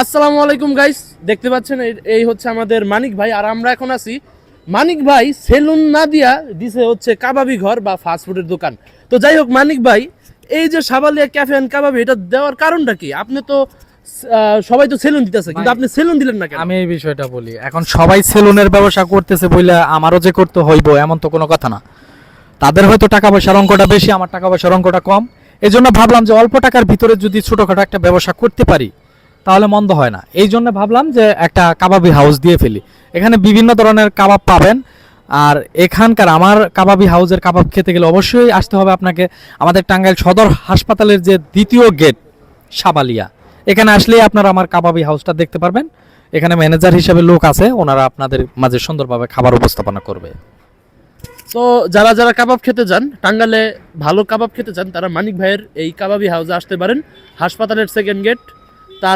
আসসালামু আলাইকুম গাইস দেখতে পাচ্ছেন এই- এই হচ্ছে আমাদের মানিক ভাই। আর আমরা এখন আছি মানিক ভাই সেলুন না দিয়া দিছে হচ্ছে কাবাবি ঘর বা ফাস্টফুডের দোকান। তো যাই হোক মানিক ভাই এই যে সাবালিয়া ক্যাফে অ্যান্ড কাবাবি এটা দেওয়ার কারণটা কি? আপনি তো সবাই তো সেলুন দিতেছে কিন্তু আপনি সেলুন দিলেন না কেন? আমি এই বিষয়টা বলি। এখন সবাই সেলুনের ব্যবসা করতেছে বলে আমারও যে করতে হইব এমন তো কোনো কথা না। তাদের হয়তো টাকা পয়সার অঙ্কটা বেশি আমার টাকা পয়সার অঙ্কটা কম। এই জন্য ভাবলাম যে অল্প টাকার ভিতরে যদি ছোটখাটো একটা ব্যবসা করতে পারি তাহলে মন্দ হয় না। এই জন্য ভাবলাম যে একটা কাবাবি হাউস দিয়ে ফেলি। এখানে বিভিন্ন ধরনের কাবাব পাবেন। আর এখানকার আমার কাবাবি হাউসের কাবাব খেতে গেলে অবশ্যই আসতে হবে আপনাকে আমাদের টাঙ্গাইল সদর হাসপাতালের যে দ্বিতীয় গেট, সাবালিয়া। এখানে আসলেই আপনারা আমার কাবাবি হাউসটা দেখতে পারবেন। এখানে ম্যানেজার হিসেবে লোক আছে, ওনারা আপনাদের মাঝে সুন্দরভাবে খাবার উপস্থাপনা করবে। তো যারা যারা কাবাব খেতে যান টাঙ্গালে ভালো কাবাব খেতে চান, তারা মানিক ভাইয়ের এই কাবাবি হাউসে আসতে পারেন। হাসপাতালের সেকেন্ড গেট